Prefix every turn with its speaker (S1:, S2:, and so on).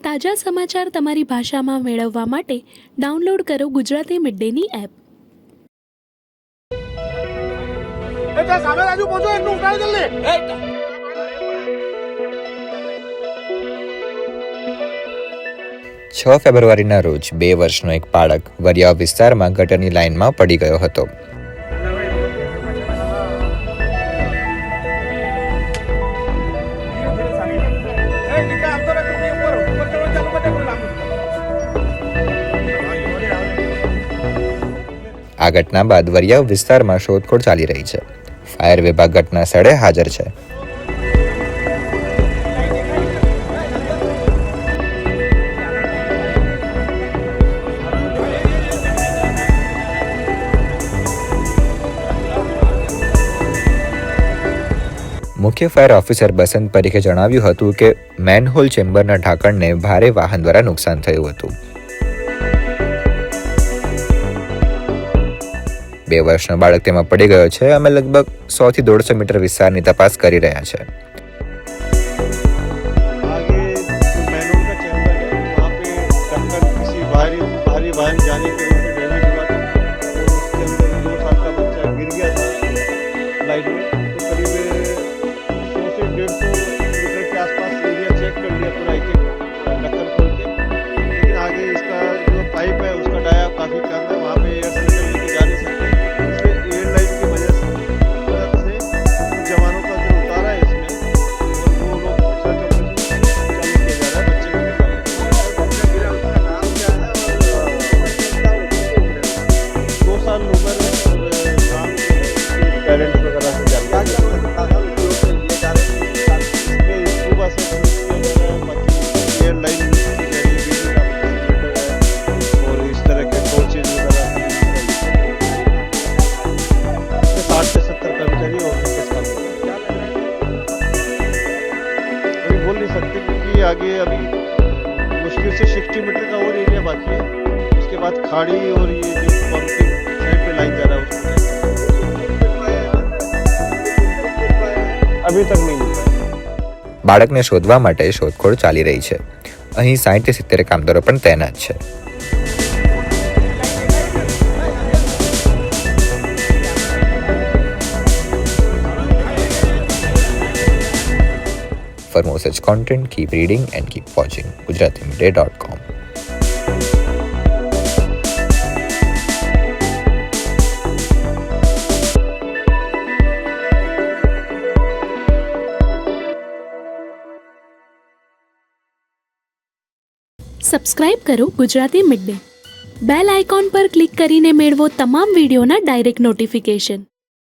S1: તાજા સમાચાર તમારી ભાષામાં મેળવવા માટે ડાઉનલોડ કરો ગુજરાતી મિડ ડેની એપ
S2: સામે પહોંચો જલ્દી
S3: છ ફેબ્રુઆરીના રોજ બે વર્ષનો એક બાળક વરિયાવ વિસ્તારમાં ગટરની લાઇનમાં પડી ગયો હતો. આ ઘટના બાદ વરિયાવ વિસ્તારમાં શોધખોળ ચાલી રહી છે. ફાયર વિભાગ ઘટના સ્થળે હાજર છે. મુખ્ય ફાયર ઓફિસર બસંત પરીખે જણાવ્યું હતું કે મેનહોલ ચેમ્બરના ઢાંકણને ભારે વાહન દ્વારા નુકસાન થયું હતું. બે વર્ષનો બાળક તેમાં પડી ગયો છે અમે લગભગ સો થી દોઢસો મીટર વિસ્તારની તપાસ કરી રહ્યા છે
S4: आगे जो मैनुअल का चैम्बर है वहाँ पे टक्कर किसी भारी भारी वाहन जाने के वजह आगे अभी मुश्किल से सिक्सटी मीटर का और एरिया बाकी है उसके बाद खाड़ी और ये जो पंपिंग साइड पे लाइन जा रहा है उसमें अभी तक नहीं मिल पाया
S3: બાળકને શોધવા માટે શોધખોળ ચાલી રહી છે અહીં સાઠથી સિત્તેર કામદારો પણ તૈનાત છે For more such content, keep reading and keep watching gujaratimoday.com.
S1: Subscribe કરો Gujarati mid day bell icon પર ક્લિક કરીને મેળવો તમામ વિડીયોના ડાયરેક્ટ નોટિફિકેશન